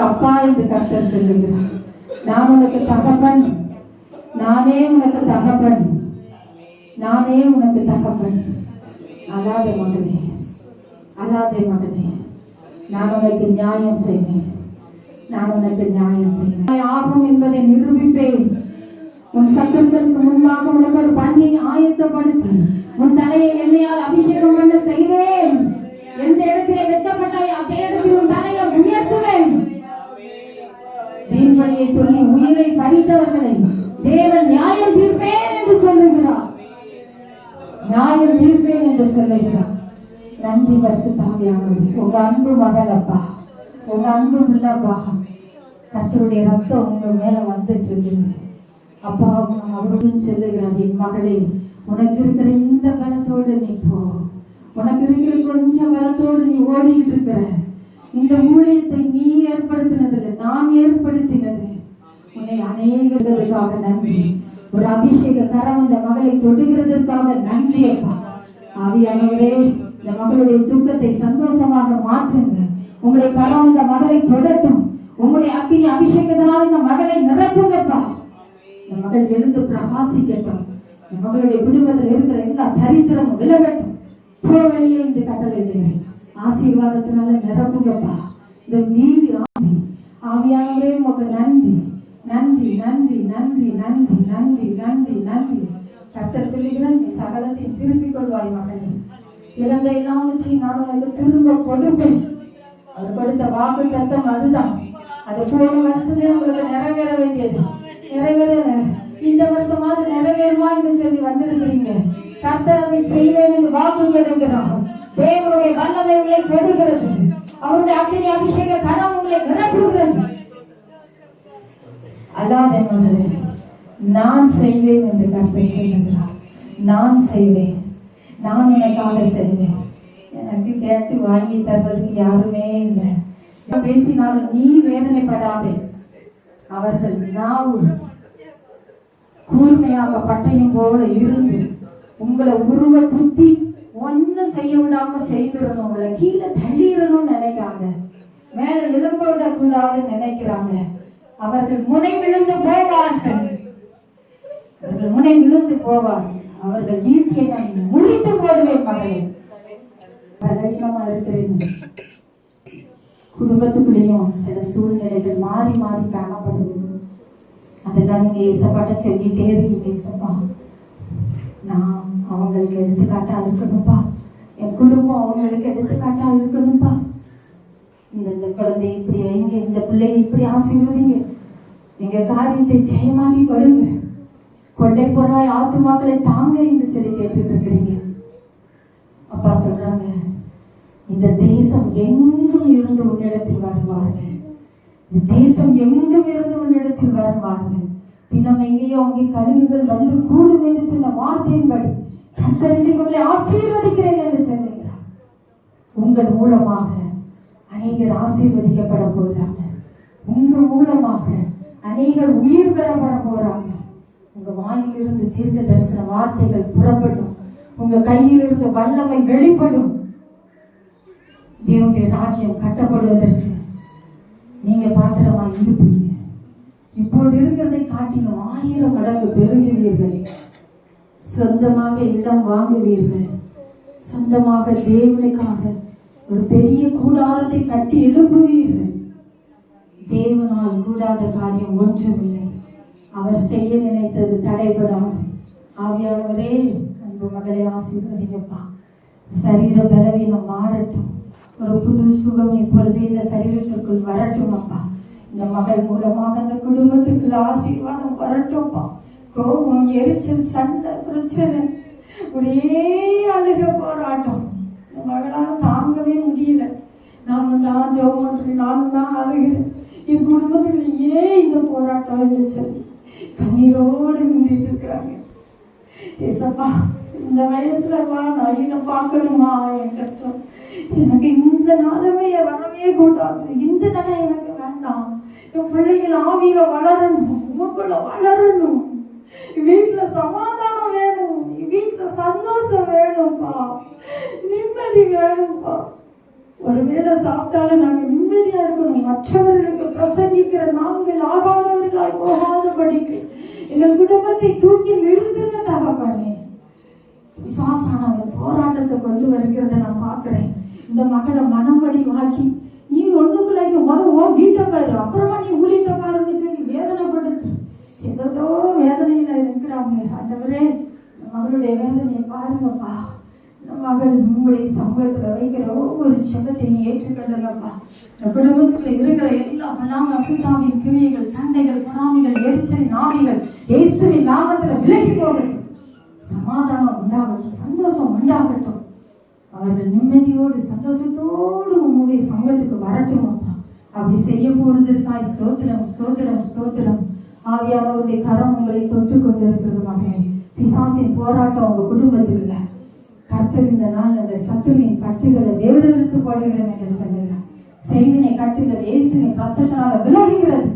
அப்பா என்று கர்த்தர் சொல்லுகிறார். நான் உனக்கு தகப்பன். நானே உனக்கு தகப்பன். நானே உனக்கு தகப்பன். அல்லாத மகனே. அல்லாத மகனே. நான் உனக்கு நியாயம் செய்வேன். நான் உனக்கு நியாயம் செய்வேன். ஆகும் என்பதை நிரூபிப்பேன். உன் சத்துருக்களுக்கு முன்பாக உனக்கு ஒரு பணியை ஆயத்தப்படுத்தி உன் தலையை எண்ணெயால் அபிஷேகம் நான் இருப்பேன் என்று சொல்லுகிறார். நன்றி பரிசுத்தாவியானவரே உங்க அன்பு மகள் அப்பா. உங்க அன்பு உள்ளப்பா. கத்தருடைய ரத்தம் உங்க மேல வந்துட்டு இருக்குது. அப்பா அவருடன் சொல்லுகிறார். என் மகளே உனக்கு இருக்கிற இந்த பலத்தோடு நீ போ. உனக்கு இருக்கிற கொஞ்சம் பலத்தோடு நீ ஓடிக்கிட்டு இருக்கிற. இந்த ஊழியத்தை நீ ஏற்படுத்தினது நான் ஏற்படுத்தினது. உன்னை அநேகர்களுக்காக நன்றி. ஒரு அபிஷேக கரம் இந்த மகளை தொடுகிறதற்காக நன்றி அப்பா. ஆவியானவரே இந்த மகளுடைய துக்கத்தை சந்தோஷமாக மாற்றுங்க. உங்களுடைய கரம் இந்த மகளை தொடட்டும். உங்களுடைய அக்கினி அபிஷேகத்தினால் இந்த மகளை நிரப்புங்கப்பா இந்த மகள் இருந்து பிரகாசிக்கட்டும். இந்த மகளுடைய குடும்பத்தில் இருக்கிற எல்லா தரித்திரமும் விலகட்டும். போவெளியே என்று கட்டளையிடுகிறேன் ஆசீர்வாதத்தினால நிரப்புங்கப்பா இந்த மீதி ஆட்சி. ஆவியானவரே உங்களுக்கு நன்றி. நன்றி நன்றி நன்றி நன்றி நன்றி நன்றி நன்றி. கர்த்தர் சொல்லுகிறார் நீ சகலத்தை திருப்பிக் கொள்வாய் மகனே. இலங்கை எல்லாவற்றையும் நான் உனக்கு திரும்ப கொடுப்பேன். அவர் கொடுத்த வாக்கு தத்தம் அதுதான். அது போன வருஷமே உங்களுக்கு நிறைவேற வேண்டியது. நிறைவேற இந்த வருஷமாவது நிறைவேறுமா என்று சொல்லி வந்திருக்கிறீங்க. கர்த்தர் அதை செய்வேன் என்று வாக்கு கொடுக்கிறார். தேவனுடைய வல்லமை உங்களை தொடுகிறது. அவருடைய அக்னி அபிஷேக கரம் உங்களை நிரப்புகிறது. அல்லாத மகளே நான் செய்வேன் என்று கர்த்தர் சொல்லுகிறார். நான் செய்வேன். நான் உனக்காக செய்வேன். எனக்கு கேட்டு வாங்கி தருவதற்கு யாருமே இல்லை. பேசினாலும் நீ வேதனைப்படாதே. அவர்கள் நாவு கூர்மையாக பட்டயம் போல இருந்து உங்களை உருவ குத்தி ஒன்னும் செய்ய விடாம செய்திடணும். உங்களை கீழே தள்ளிடணும்னு நினைக்காங்க. மேல எலும்ப விடக்கூடாதுன்னு நினைக்கிறாங்க. அவர்கள் முனை விழுந்து போவார்கள். அவர்கள் முனை விழுந்து போவார்கள். அவர்கள் ஈட்டியை நான் முறித்து போடுவேன் மகளே. பலவீனமா இருக்கிறேன். குடும்பத்துக்குள்ளேயும் சில சூழ்நிலைகள் மாறி மாறி காணப்படுகிறது. அதெல்லாம் நீங்க ஏசப்பாட்ட சொல்லிட்டே இருக்கீங்க ஏசப்பா. நான் அவங்களுக்கு எடுத்துக்காட்டா இருக்கணும்ப்பா என் குடும்பம் அவங்களுக்கு எடுத்துக்காட்டா இருக்கணும்ப்பா இந்த இந்த குழந்தை இப்படி வைங்க இந்த பிள்ளையை இப்படி ஆசீர்வதிங்க. எங்க காரியத்தை ஜெயமாகி கொடுங்க கொள்ளை பொருளாய் ஆத்துமாக்களை தாங்க என்று சொல்லி கேட்டுட்டு இருக்கிறீங்க அப்பா சொல்றாங்க இந்த தேசம் எங்கும் இருந்து உன்னிடத்தில் வருவார்கள். இந்த தேசம் எங்கும் இருந்து உன்னிடத்தில் வருவார்கள். பின்னம் எங்கேயோ அங்கே கழுகுகள் வந்து கூடும் என்று சொன்ன வார்த்தையின்படி கத்தரண்டி உங்களை ஆசீர்வதிக்கிறேன் என்று சொல்லுகிறார். உங்கள் மூலமாக அநேகர் ஆசீர்வதிக்கப்பட போகிறாங்க உங்க மூலமாக அநேகர் உயிர் பெறப்பட போறாங்க உங்க வாயிலிருந்து தீர்க்க தரிசன வார்த்தைகள் புறப்படும். உங்க கையிலிருந்து வல்லமை வெளிப்படும். தேவனுடைய ராஜ்யம் கட்டப்படுவதற்கு நீங்க பாத்திரமா இருப்பீங்க. இப்போது இருக்கிறதை காட்டிலும் ஆயிரம் மடங்கு பெருகுவீர்கள். சொந்தமாக இடம் வாங்குவீர்கள். சொந்தமாக தேவனுக்காக ஒரு பெரிய கூடாரத்தை கட்டி எழுப்புவீர்கள் தேவனால் கூடாத காரியம் ஒன்றுமில்லை. அவர் செய்ய நினைத்தது தடைபடாது. ஆவியானவரே அன்பு மகளை ஆசீர்வதிங்கப்பா. சரீர பலவீனம் மாறட்டும். ஒரு புது சுகம் இப்பொழுது இந்த சரீரத்திற்குள் வரட்டும் அப்பா. இந்த மகள் மூலமாக அந்த குடும்பத்துக்குள்ள ஆசீர்வாதம் வரட்டும்ப்பா கோபம் எரிச்சல் சண்டை பிரச்சனை. ஒரே அழுக போராட்டம். இந்த தாங்கவே முடியல. நானும் தான் ஜெபம் பண்றேன் நானும் தான் அழுகிறேன். என் குடும்பத்துக்கு ஏன் இந்த போராட்டம் என்று சொல்லி கண்ணீரோடு நின்றுட்டு இருக்கிறாங்க. ஏசப்பா இந்த வயசுல நான் இதை பார்க்கணுமா? என் கஷ்டம். எனக்கு இந்த நாளுமே வரவே கூடாது. இந்த நிலை எனக்கு வேண்டாம். என் பிள்ளைகள் ஆவியில வளரணும் உமக்குள்ள வளரணும். வீட்டுல சமாதானம் வேணும் வீட்டுல சந்தோஷம் வேணும்ப்பா. நிம்மதி வேணும்ப்பா. ஒருவேளை சாப்பிட்டாலும் நாங்கள் நிம்மதியா இருக்கணும். மற்றவர்களுக்கு பிரசங்கிக்கிற நாங்கள் ஆகாதவர்களாய் போகாதபடிக்கு எங்கள் குடும்பத்தை தூக்கி நிறுத்துங்க தகப்பனே. விசுவாசானவங்க போராட்டத்தை கொண்டு வருகிறத நான் பார்க்குறேன். இந்த மகளை மனம்படி வாக்கி நீ ஒண்ணுக்குள்ளாக்கி முதல் ஓ வீட்டை பாரு. அப்புறமா நீ ஊழியத்தை பாருன்னு சொல்லி வேதனைப்படுத்தி ஏதோ வேதனையில இருக்கிறாங்க. ஆண்டவரே மகளுடைய வேதனையை பாருங்கப்பா. நாங்கள் உங்களுடைய சமூகத்துல வைக்கிற ஒவ்வொரு செபத்தையும் ஏற்றுக்கொள்ளலப்பா இந்த குடும்பத்துல இருக்கிற எல்லா பலாம் அசுத்தாவின் கிரியைகள் சண்டைகள் பொறாமைகள் எரிச்சல் நாவிகள் இயேசுவின் நாமத்துல விலகி போகட்டும். சமாதானம் உண்டாகட்டும் சந்தோஷம் உண்டாகட்டும். அவர்கள் நிம்மதியோடு சந்தோஷத்தோடு உங்களுடைய சமூகத்துக்கு வரட்டும்? அப்பா அப்படி செய்ய போறதற்காய் ஸ்தோத்திரம் ஸ்தோத்திரம் ஸ்தோத்திரம். ஆவியானவருடைய கரம் உங்களை தொட்டு கொண்டிருக்கிறது மகனே பிசாசின் போராட்டம் உங்க குடும்பத்தில் இல்லை. கத்தர் இந்த நாள் அந்த சத்துருவின் கட்டுகளை வேறெடுத்து போடுகிறேன் என்று சொல்லுகிறார். செய்வினை கட்டுகள் இயேசுவின் ரத்தத்தினால விலகுகிறது.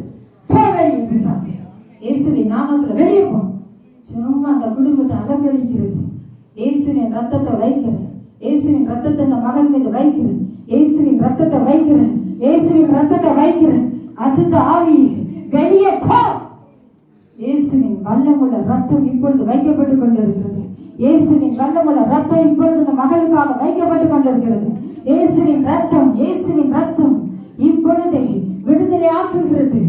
தேவை பிசாசே. இயேசுவின் நாமத்துல வெளியே சும்மா அந்த குடும்பத்தை அலங்கரிக்கிறது. இயேசுவின் ரத்தத்தை வைக்கிறேன். இயேசுவின் ரத்தத்தை இந்த மகன் மீது வைக்கிறேன். இயேசுவின் ரத்தத்தை வைக்கிறேன். இயேசுவின் ரத்தத்தை வைக்கிறேன். அசுத்த ஆவி வெளியே போ. இயேசுவின் வல்லமுள்ள ரத்தம் இப்பொழுது வைக்கப்பட்டுக் கொண்டிருக்கிறது. இயேசுவின் வண்ணமுள்ள ரத்தம் இப்பொழுது இந்த மகளுக்காக வைக்கப்பட்டு கொண்டிருக்கிறது. இயேசுவின் ரத்தம் இயேசுவின் ரத்தம் இப்பொழுதே விடுதலை ஆக்குகிறது